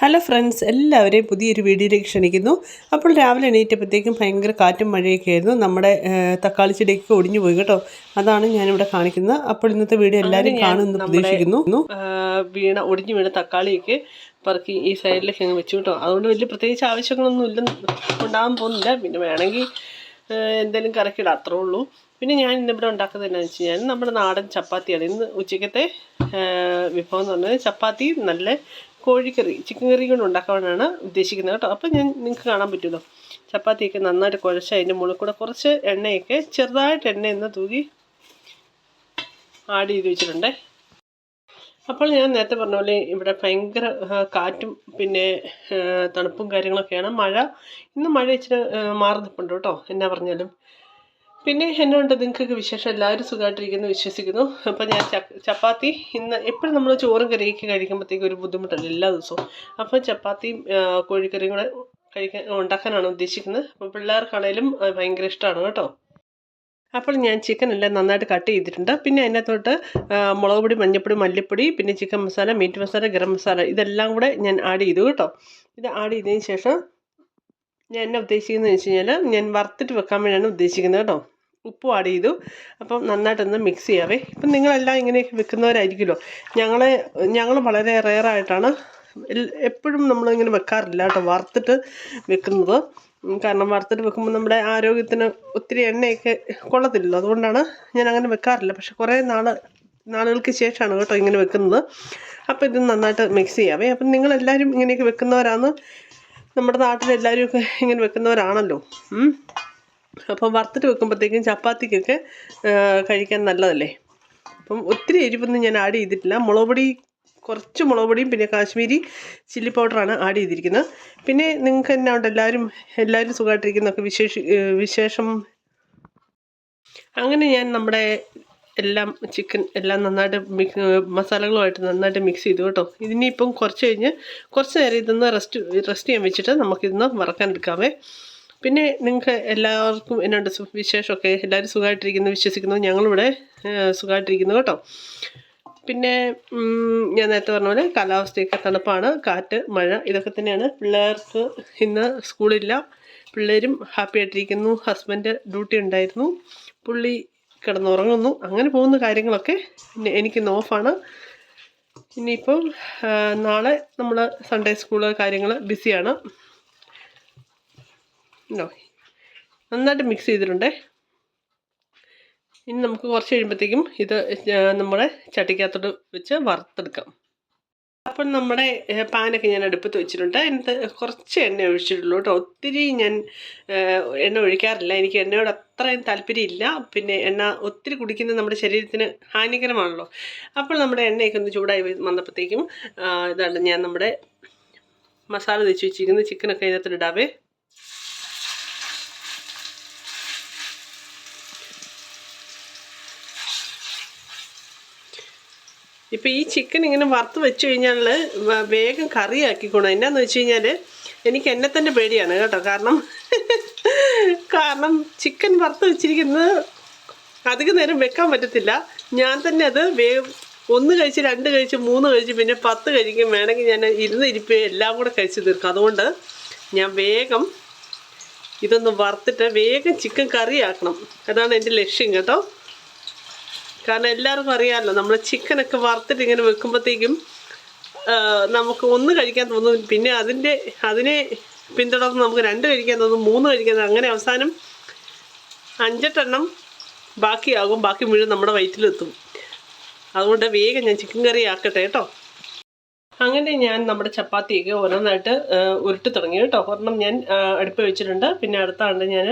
Hello friends എല്ലാവരെയും പുതിയൊരു വീഡിയോയിലേക്ക് ക്ഷണിക്കുന്നു. അപ്പോൾ രാവിലെ എണീറ്റപ്പോഴത്തേക്കും ഭയങ്കര കാറ്റും മഴയൊക്കെ ആയിരുന്നു. നമ്മുടെ തക്കാളി ചെടിയൊക്കെ ഒടിഞ്ഞു പോയി കേട്ടോ. അതാണ് ഞാനിവിടെ കാണിക്കുന്നത്. അപ്പോൾ ഇന്നത്തെ വീഡിയോ എല്ലാവരും കാണുമെന്ന് പ്രതീക്ഷിക്കുന്നു. വീണ ഒടിഞ്ഞു വീണ തക്കാളിയൊക്കെ പറക്കി ഈ സൈഡിലേക്ക് അങ്ങ് വെച്ചു കേട്ടോ. അതുകൊണ്ട് വലിയ പ്രത്യേകിച്ച് ആവശ്യങ്ങളൊന്നും ഇല്ലെന്ന് ഉണ്ടാകാൻ പോകുന്നില്ല. പിന്നെ വേണമെങ്കിൽ എന്തെങ്കിലും കറക്കിടാം അത്രേ ഉള്ളൂ. പിന്നെ ഞാൻ ഇന്നിവിടെ ഉണ്ടാക്കുന്നത് എന്താണെന്ന് വെച്ച് കഴിഞ്ഞാൽ നമ്മുടെ നാടൻ ചപ്പാത്തിയാണ്. ഇന്ന് ഉച്ചക്കത്തെ വിഭവം എന്ന് പറഞ്ഞാൽ ചപ്പാത്തി നല്ല കോഴിക്കറി ചിക്കൻ കറി കൊണ്ട് ഉണ്ടാക്കാനാണ് ഉദ്ദേശിക്കുന്നത് കേട്ടോ. അപ്പോൾ ഞാൻ നിങ്ങൾക്ക് കാണാൻ പറ്റുമല്ലോ. ചപ്പാത്തിയൊക്കെ നന്നായിട്ട് കുഴച്ച് അതിന്റെ മുകളിൽ കൂടെ കുറച്ച് എണ്ണയൊക്കെ ചെറുതായിട്ട് എണ്ണ എന്ന് തൂകി ആഡ് ചെയ്ത് വെച്ചിട്ടുണ്ടേ. അപ്പോൾ ഞാൻ നേരത്തെ പറഞ്ഞ പോലെ ഇവിടെ ഭയങ്കര കാറ്റും പിന്നെ തണുപ്പും കാര്യങ്ങളൊക്കെയാണ്. മഴ ഇന്ന് മഴ ഇച്ചിരി മാറി കേട്ടോ എന്നാ പറഞ്ഞാലും. പിന്നെ എന്നുണ്ട് നിങ്ങൾക്ക് വിശേഷം? എല്ലാവരും സുഖമായിട്ടിരിക്കുന്നു വിശ്വസിക്കുന്നു. അപ്പോൾ ഞാൻ ചപ്പാത്തി ഇന്ന് എപ്പോഴും നമ്മൾ ചോറും കറിയൊക്കെ കഴിക്കുമ്പോഴത്തേക്ക് ഒരു ബുദ്ധിമുട്ടല്ല എല്ലാ ദിവസവും? അപ്പോൾ ചപ്പാത്തിയും കോഴിക്കറിയും കൂടെ കഴിക്കാൻ ഉണ്ടാക്കാനാണ് ഉദ്ദേശിക്കുന്നത്. അപ്പോൾ പിള്ളേർക്കാണേലും ഭയങ്കര ഇഷ്ടമാണ് കേട്ടോ. അപ്പോൾ ഞാൻ ചിക്കൻ എല്ലാം നന്നായിട്ട് കട്ട് ചെയ്തിട്ടുണ്ട്. പിന്നെ അതിനകത്തോട്ട് മുളക് പൊടി മഞ്ഞൾപ്പൊടി മല്ലിപ്പൊടി പിന്നെ ചിക്കൻ മസാല മീറ്റ് മസാല ഗരം മസാല ഇതെല്ലാം കൂടെ ഞാൻ ആഡ് ചെയ്തു കേട്ടോ. ഇത് ആഡ് ചെയ്തതിന് ശേഷം ഞാൻ എന്നാ ഉദ്ദേശിക്കുന്നത് വെച്ച് കഴിഞ്ഞാൽ ഞാൻ വറുത്തിട്ട് വെക്കാൻ വേണ്ടിയാണ് ഉദ്ദേശിക്കുന്നത് കേട്ടോ. ഉപ്പും ആഡ് ചെയ്തു. അപ്പം നന്നായിട്ടൊന്ന് മിക്സ് ചെയ്യാവേ. ഇപ്പം നിങ്ങളെല്ലാം ഇങ്ങനെ വെക്കുന്നവരായിരിക്കുമല്ലോ. ഞങ്ങളെ ഞങ്ങൾ വളരെ റെയറായിട്ടാണ് എപ്പോഴും നമ്മളിങ്ങനെ വെക്കാറില്ല കേട്ടോ വറുത്തിട്ട് വെക്കുന്നത്. കാരണം വറുത്തിട്ട് വെക്കുമ്പോൾ നമ്മുടെ ആരോഗ്യത്തിന് ഒത്തിരി എണ്ണയൊക്കെ കൊള്ളത്തില്ലല്ലോ. അതുകൊണ്ടാണ് ഞാൻ അങ്ങനെ വെക്കാറില്ല. പക്ഷെ കുറേ നാൾ നാളുകൾക്ക് ശേഷമാണ് കേട്ടോ ഇങ്ങനെ വെക്കുന്നത്. അപ്പോൾ ഇത് നന്നായിട്ട് മിക്സ് ചെയ്യാവേ. അപ്പം നിങ്ങളെല്ലാവരും ഇങ്ങനെയൊക്കെ വെക്കുന്നവരാണ്. നമ്മുടെ നാട്ടിലെല്ലാവരും ഒക്കെ ഇങ്ങനെ വെക്കുന്നവരാണല്ലോ. അപ്പം വറുത്തിട്ട് വെക്കുമ്പോഴത്തേക്കും ചപ്പാത്തിക്കൊക്കെ കഴിക്കാൻ നല്ലതല്ലേ? അപ്പം ഒത്തിരി എരിവൊന്നും ഞാൻ ആഡ് ചെയ്തിട്ടില്ല. മുളക് പൊടി കുറച്ച് മുളക് പൊടിയും പിന്നെ കാശ്മീരി ചില്ലി പൗഡറാണ് ആഡ് ചെയ്തിരിക്കുന്നത്. പിന്നെ നിങ്ങൾക്ക് എന്നാ ഉണ്ട്? എല്ലാവരും എല്ലാവരും സുഖമായിട്ടിരിക്കുന്നൊക്കെ വിശേഷ വിശേഷം? അങ്ങനെ ഞാൻ നമ്മുടെ എല്ലാം ചിക്കൻ എല്ലാം നന്നായിട്ട് മിക്സ് മസാലകളുമായിട്ട് നന്നായിട്ട് മിക്സ് ചെയ്തു കേട്ടോ. ഇതിനിപ്പം കുറച്ച് കഴിഞ്ഞ് കുറച്ച് നേരം ഇതൊന്ന് റെസ്റ്റ് റെസ്റ്റ് ചെയ്യാൻ വെച്ചിട്ട് നമുക്കിതൊന്ന് വറക്കാൻ എടുക്കാമേ പിന്നെ നിങ്ങൾക്ക് എല്ലാവർക്കും എന്നുണ്ട് വിശേഷമൊക്കെ എല്ലാവരും സുഖമായിട്ടിരിക്കുന്നു വിശ്വസിക്കുന്നു. ഞങ്ങളിവിടെ സുഖമായിട്ടിരിക്കുന്നു കേട്ടോ. പിന്നെ ഞാൻ നേരത്തെ പറഞ്ഞ പോലെ കാലാവസ്ഥയൊക്കെ തണുപ്പാണ് കാറ്റ് മഴ ഇതൊക്കെ തന്നെയാണ്. പിള്ളേർക്ക് ഇന്ന് സ്കൂളില്ല. പിള്ളേരും ഹാപ്പി ആയിട്ടിരിക്കുന്നു ഹസ്ബൻഡ് ഡ്യൂട്ടി ഉണ്ടായിരുന്നു. പുള്ളി കിടന്നുറങ്ങുന്നു. അങ്ങനെ പോകുന്ന കാര്യങ്ങളൊക്കെ എനിക്കിന്ന് ഓഫാണ്. ഇനിയിപ്പം നാളെ നമ്മൾ സൺഡേ സ്കൂൾ കാര്യങ്ങൾ ബിസിയാണ്. ഉണ്ടോ നന്നായിട്ട് മിക്സ് ചെയ്തിട്ടുണ്ടേ. ഇനി നമുക്ക് കുറച്ച് കഴിയുമ്പോഴത്തേക്കും ഇത് നമ്മുടെ ചട്ടിക്കകത്തോട്ട് വെച്ച് വറുത്തെടുക്കാം. അപ്പോൾ നമ്മുടെ പാനൊക്കെ ഞാൻ അടുപ്പത്ത് വെച്ചിട്ടുണ്ട്. അതിനകത്ത് കുറച്ച് എണ്ണ ഒഴിച്ചിട്ടുള്ളൂ കേട്ടോ. ഒത്തിരി ഞാൻ എണ്ണ ഒഴിക്കാറില്ല. എനിക്ക് എണ്ണയോട് അത്രയും താല്പര്യമില്ല. പിന്നെ എണ്ണ ഒത്തിരി കുടിക്കുന്നത് നമ്മുടെ ശരീരത്തിന് ഹാനികരമാണല്ലോ. അപ്പോൾ നമ്മുടെ എണ്ണയൊക്കെ ഒന്ന് ചൂടായി വന്നപ്പോഴത്തേക്കും ഇതാണ് ഞാൻ നമ്മുടെ മസാല തേച്ച് വെച്ചിരിക്കുന്ന ചിക്കനൊക്കെ അതിനകത്ത് ഇടാവേ. ഇപ്പം ഈ ചിക്കൻ ഇങ്ങനെ വറുത്ത് വെച്ച് കഴിഞ്ഞാൽ വേഗം കറിയാക്കിക്കോണം എന്നാന്ന് വെച്ച് കഴിഞ്ഞാൽ എനിക്ക് എന്നെ തന്നെ പേടിയാണ് കേട്ടോ. കാരണം കാരണം ചിക്കൻ വറുത്ത് വെച്ചിരിക്കുന്നത് അധികം നേരം വെക്കാൻ പറ്റത്തില്ല. ഞാൻ തന്നെ അത് വേഗം ഒന്ന് കഴിച്ച് രണ്ട് കഴിച്ച് മൂന്ന് കഴിച്ച് പിന്നെ പത്ത് കഴിക്കും. വേണമെങ്കിൽ ഞാൻ ഇരുന്ന് ഇരിപ്പ് എല്ലാം കൂടെ കഴിച്ച് തീർക്കും. അതുകൊണ്ട് ഞാൻ വേഗം ഇതൊന്ന് വറുത്തിട്ട് വേഗം ചിക്കൻ കറി ആക്കണം അതാണ് എന്റെ ലക്ഷ്യം കേട്ടോ. കാരണം എല്ലാവർക്കും അറിയാമല്ലോ നമ്മൾ ചിക്കനൊക്കെ വറുത്തിട്ട് ഇങ്ങനെ വെക്കുമ്പോഴത്തേക്കും നമുക്ക് ഒന്ന് കഴിക്കാൻ തോന്നും പിന്നെ അതിന്റെ അതിനെ പിന്തുടർന്ന് നമുക്ക് രണ്ട് കഴിക്കാൻ തോന്നും മൂന്ന് കഴിക്കാൻ തോന്നും അങ്ങനെ അവസാനം അഞ്ചെട്ടെണ്ണം ബാക്കിയാകും ബാക്കി മുഴുവൻ നമ്മുടെ വയറ്റിലെത്തും. അതുകൊണ്ട് വേഗം ഞാൻ ചിക്കൻ കറി ആക്കട്ടെ കേട്ടോ. അങ്ങനെ ഞാൻ നമ്മുടെ ചപ്പാത്തിയൊക്കെ ഓരോന്നായിട്ട് ഉരുട്ടി തുടങ്ങി കേട്ടോ. ഒരെണ്ണം ഞാൻ അടുപ്പ് വെച്ചിട്ടുണ്ട്. പിന്നെ അടുത്താണ് ഞാൻ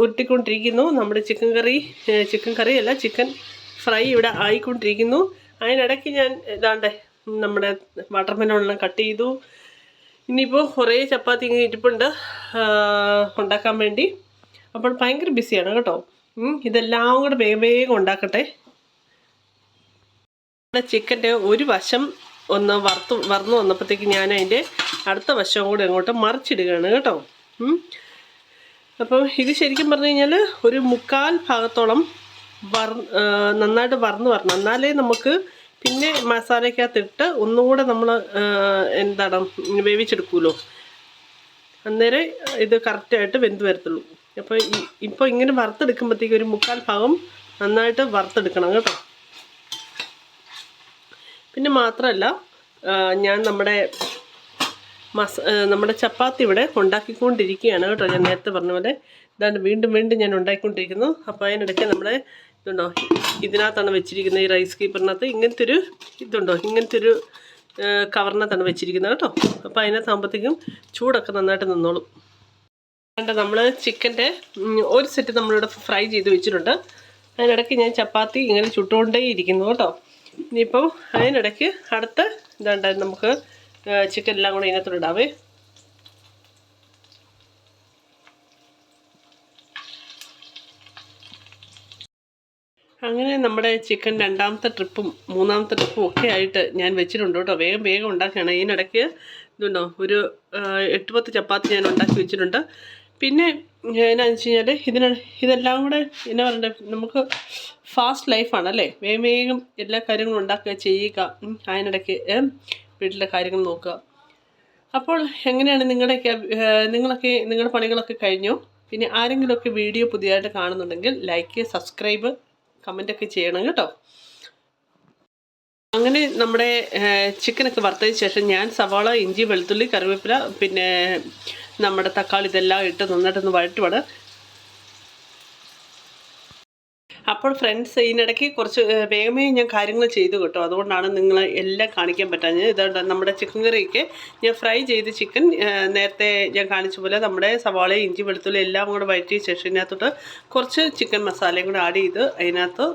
ഉരുട്ടിക്കൊണ്ടിരിക്കുന്നു. നമ്മുടെ ചിക്കൻ കറി ചിക്കൻ കറി അല്ല ചിക്കൻ ഫ്രൈ ഇവിടെ ആയിക്കൊണ്ടിരിക്കുന്നു. അതിനിടയ്ക്ക് ഞാൻ ഇതാണ്ട് നമ്മുടെ വാട്ടർ മെലോണെല്ലാം കട്ട് ചെയ്തു. ഇനിയിപ്പോൾ കുറേ ചപ്പാത്തി ഇങ്ങനെ ഇരിപ്പുണ്ട് ഉണ്ടാക്കാൻ വേണ്ടി. അപ്പോൾ ഭയങ്കര ബിസിയാണ് കേട്ടോ. ഇതെല്ലാം കൂടെ വേഗം വേഗം ഉണ്ടാക്കട്ടെ. നമ്മുടെ ചിക്കന്റെ ഒരു വശം ഒന്ന് വറുത്ത് വറന്നു വന്നപ്പോഴത്തേക്ക് ഞാൻ അതിന്റെ അടുത്ത വശം കൂടെ അങ്ങോട്ട് മറിച്ചിടുകയാണ് കേട്ടോ. അപ്പം ഇത് ശരിക്കും പറഞ്ഞു കഴിഞ്ഞാൽ ഒരു മുക്കാൽ ഭാഗത്തോളം വർ നന്നായിട്ട് വറന്ന് വരണം. എന്നാലേ നമുക്ക് പിന്നെ മസാലയ്ക്കകത്തിട്ട് ഒന്നുകൂടെ നമ്മൾ എന്താണ് വേവിച്ചെടുക്കുമല്ലോ അന്നേരം ഇത് കറക്റ്റായിട്ട് വെന്ത് വരത്തുള്ളൂ. അപ്പോൾ ഇപ്പോൾ ഇങ്ങനെ വറുത്തെടുക്കുമ്പോഴത്തേക്ക് ഒരു മുക്കാൽ ഭാഗം നന്നായിട്ട് വറുത്തെടുക്കണം കേട്ടോ. പിന്നെ മാത്രമല്ല ഞാൻ നമ്മുടെ മസ നമ്മുടെ ചപ്പാത്തി ഇവിടെ ഉണ്ടാക്കിക്കൊണ്ടിരിക്കുകയാണ് കേട്ടോ. ഞാൻ നേരത്തെ പറഞ്ഞ പോലെ ഇതാണ് വീണ്ടും വീണ്ടും ഞാൻ ഉണ്ടാക്കിക്കൊണ്ടിരിക്കുന്നു അപ്പോൾ അതിനിടയ്ക്ക് നമ്മുടെ ഇതുണ്ടോ ഇതിനകത്താണ് വെച്ചിരിക്കുന്നത് ഈ റൈസ് കീപ്പറിനകത്ത് ഇങ്ങനത്തെ ഒരു ഇതുണ്ടോ ഇങ്ങനത്തെ ഒരു കവറിനകത്താണ് വെച്ചിരിക്കുന്നത് കേട്ടോ. അപ്പോൾ അതിനകത്താകുമ്പോഴത്തേക്കും ചൂടൊക്കെ നന്നായിട്ട് നിന്നോളും. വേണ്ട നമ്മൾ ചിക്കന്റെ ഒരു സെറ്റ് നമ്മളിവിടെ ഫ്രൈ ചെയ്ത് വെച്ചിട്ടുണ്ട്. അതിനിടയ്ക്ക് ഞാൻ ചപ്പാത്തി ഇങ്ങനെ ചുട്ടുകൊണ്ടേ ഇരിക്കുന്നു കേട്ടോ. ഇനിയിപ്പം അതിനിടയ്ക്ക് അടുത്ത ഇതാണ്ട് നമുക്ക് ചിക്കൻ എല്ലാം കൂടെ ഇതിനകത്തോടിടാവേ അങ്ങനെ നമ്മുടെ ചിക്കൻ രണ്ടാമത്തെ ട്രിപ്പും മൂന്നാമത്തെ ട്രിപ്പും ഒക്കെ ആയിട്ട് ഞാൻ വെച്ചിട്ടുണ്ട് കേട്ടോ. വേഗം വേഗം ഉണ്ടാക്കുകയാണ്. ഇതിനിടയ്ക്ക് ഇതുണ്ടോ? ഒരു എട്ട് പത്ത് ചപ്പാത്തി ഞാൻ ഉണ്ടാക്കി വെച്ചിട്ടുണ്ട്. പിന്നെ എന്നാന്ന് വെച്ച് കഴിഞ്ഞാൽ ഇതിന് ഇതെല്ലാം കൂടെ എന്നാ പറയണ്ടേ? നമുക്ക് ഫാസ്റ്റ് ലൈഫാണ് അല്ലേ? വേഗം വേഗം എല്ലാ കാര്യങ്ങളും ഉണ്ടാക്കുക ചെയ്യുക. അതിനിടയ്ക്ക് വീട്ടിലെ കാര്യങ്ങൾ നോക്കുക. അപ്പോൾ എങ്ങനെയാണ് നിങ്ങളുടെയൊക്കെ നിങ്ങളൊക്കെ നിങ്ങളുടെ പണികളൊക്കെ കഴിഞ്ഞു? പിന്നെ ആരെങ്കിലുമൊക്കെ വീഡിയോ പുതിയതായിട്ട് കാണുന്നുണ്ടെങ്കിൽ ലൈക്ക് സബ്സ്ക്രൈബ് കമന്റൊക്കെ ചെയ്യണം കേട്ടോ. അങ്ങനെ നമ്മുടെ ചിക്കനൊക്കെ വറുത്തതിന് ശേഷം ഞാൻ സവാള ഇഞ്ചി വെളുത്തുള്ളി കറിവേപ്പില പിന്നെ നമ്മുടെ തക്കാളി ഇതെല്ലാം ഇട്ട് നന്നായിട്ടൊന്ന് വഴറ്റുവാണ്. അപ്പോൾ ഫ്രണ്ട്സ് ഇതിനിടയ്ക്ക് കുറച്ച് വേഗമേ ഞാൻ കാര്യങ്ങൾ ചെയ്തു കേട്ടോ. അതുകൊണ്ടാണ് നിങ്ങൾ എല്ലാം കാണിക്കാൻ പറ്റാഞ്ഞത്. ഇതുകൊണ്ട് നമ്മുടെ ചിക്കൻ കറിയൊക്കെ ഞാൻ ഫ്രൈ ചെയ്ത് ചിക്കൻ നേരത്തെ ഞാൻ കാണിച്ച പോലെ നമ്മുടെ സവാള ഇഞ്ചി വെളുത്തുള്ളി എല്ലാം കൂടെ വഴറ്റിയ ശേഷം ഇതിനകത്തോട്ട് കുറച്ച് ചിക്കൻ മസാലയും കൂടെ ആഡ് ചെയ്ത് അതിനകത്ത്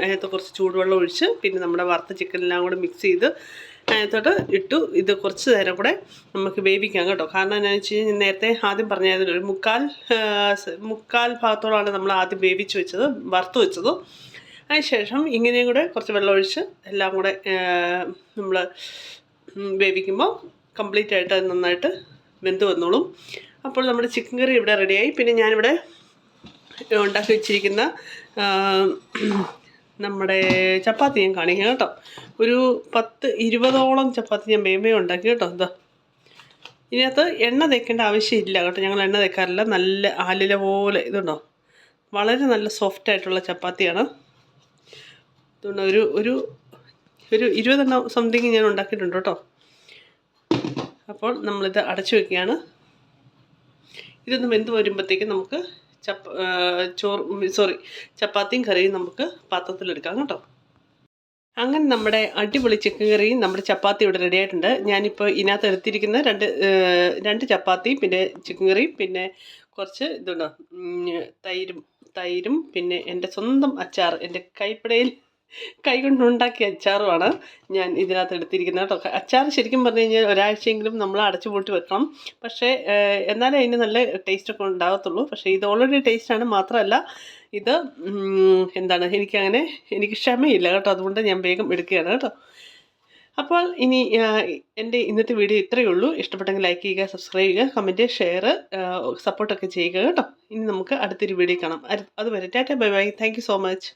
അതിനകത്ത് കുറച്ച് ചൂടുവെള്ളം ഒഴിച്ച് പിന്നെ നമ്മുടെ വറുത്ത ചിക്കനെല്ലാം കൂടെ മിക്സ് ചെയ്ത് അതിനകത്തോട്ട് ഇട്ടു. ഇത് കുറച്ച് നേരം കൂടെ നമുക്ക് വേവിക്കാം കേട്ടോ. കാരണം എന്താണെന്ന് വെച്ച് കഴിഞ്ഞാൽ നേരത്തെ ആദ്യം പറഞ്ഞതിൽ ഒരു മുക്കാൽ മുക്കാൽ ഭാഗത്തോളമാണ് നമ്മൾ ആദ്യം വേവിച്ച് വെച്ചത് വറുത്ത് വെച്ചത്. അതിനുശേഷം ഇങ്ങനെയും കൂടെ കുറച്ച് വെള്ളമൊഴിച്ച് എല്ലാം കൂടെ നമ്മൾ വേവിക്കുമ്പോൾ കംപ്ലീറ്റ് ആയിട്ട് അത് നന്നായിട്ട് വെന്ത് വന്നോളും. അപ്പോൾ നമ്മുടെ ചിക്കൻ കറി ഇവിടെ റെഡിയായി പിന്നെ ഞാനിവിടെ ഉണ്ടാക്കി വെച്ചിരിക്കുന്ന നമ്മുടെ ചപ്പാത്തി ഞാൻ കാണിക്കാം കേട്ടോ. ഒരു പത്ത് ഇരുപതോളം ചപ്പാത്തി ഞാൻ വേമേ ഉണ്ടാക്കി കേട്ടോ. എന്താ ഇതിനകത്ത് എണ്ണ തേക്കേണ്ട ആവശ്യമില്ല കേട്ടോ. ഞങ്ങൾ എണ്ണ തേക്കാറില്ല. നല്ല ആലില പോലെ ഇതുണ്ടോ? വളരെ നല്ല സോഫ്റ്റ് ആയിട്ടുള്ള ചപ്പാത്തിയാണ്. ഇതുണ്ടോ ഒരു ഒരു ഒരു ഇരുപതെണ്ണം സംതിങ് ഞാൻ ഉണ്ടാക്കിയിട്ടുണ്ട് കേട്ടോ. അപ്പോൾ നമ്മളിത് അടച്ചു വയ്ക്കുകയാണ് ഇതൊന്നും വെന്ത് വരുമ്പോഴത്തേക്കും നമുക്ക് ചപ്പ ചോറ് സോറി ചപ്പാത്തിയും കറിയും നമുക്ക് പാത്രത്തിലെടുക്കാം കേട്ടോ. അങ്ങനെ നമ്മുടെ അടിപൊളി ചിക്കൻ കറിയും നമ്മുടെ ചപ്പാത്തി ഇവിടെ റെഡി ആയിട്ടുണ്ട്. ഞാനിപ്പോൾ ഇതിനകത്ത് എടുത്തിരിക്കുന്ന രണ്ട് രണ്ട് ചപ്പാത്തിയും പിന്നെ ചിക്കൻ കറിയും പിന്നെ കുറച്ച് ഇതുണ്ടോ തൈരും തൈരും പിന്നെ എന്റെ സ്വന്തം അച്ചാർ എന്റെ കൈപ്പടയിൽ കൈ കൊണ്ടുണ്ടാക്കിയ അച്ചാറുമാണ് ഞാൻ ഇതിനകത്ത് എടുത്തിരിക്കുന്നത് കേട്ടോ. അച്ചാർ ശരിക്കും പറഞ്ഞു കഴിഞ്ഞാൽ ഒരാഴ്ചയെങ്കിലും നമ്മൾ അടച്ചു പൂട്ടി വെക്കണം. പക്ഷേ എന്നാലേ അതിന് നല്ല ടേസ്റ്റൊക്കെ ഉണ്ടാകത്തുള്ളൂ. പക്ഷേ ഇത് ഓൾറെഡി ടേസ്റ്റാണ് മാത്രമല്ല ഇത് എന്താണ് എനിക്കങ്ങനെ എനിക്ക് ക്ഷമയില്ല കേട്ടോ. അതുകൊണ്ട് ഞാൻ വേഗം എടുക്കുകയാണ് കേട്ടോ. അപ്പോൾ ഇനി എന്റെ ഇന്നത്തെ വീഡിയോ ഇത്രയേ ഉള്ളൂ. ഇഷ്ടപ്പെട്ടെങ്കിൽ ലൈക്ക് ചെയ്യുക സബ്സ്ക്രൈബ് ചെയ്യുക കമന്റ് ഷെയർ സപ്പോർട്ടൊക്കെ ചെയ്യുക കേട്ടോ. ഇനി നമുക്ക് അടുത്തൊരു വീഡിയോ കാണാം. അതുവരെ tata bye bye. Thank so much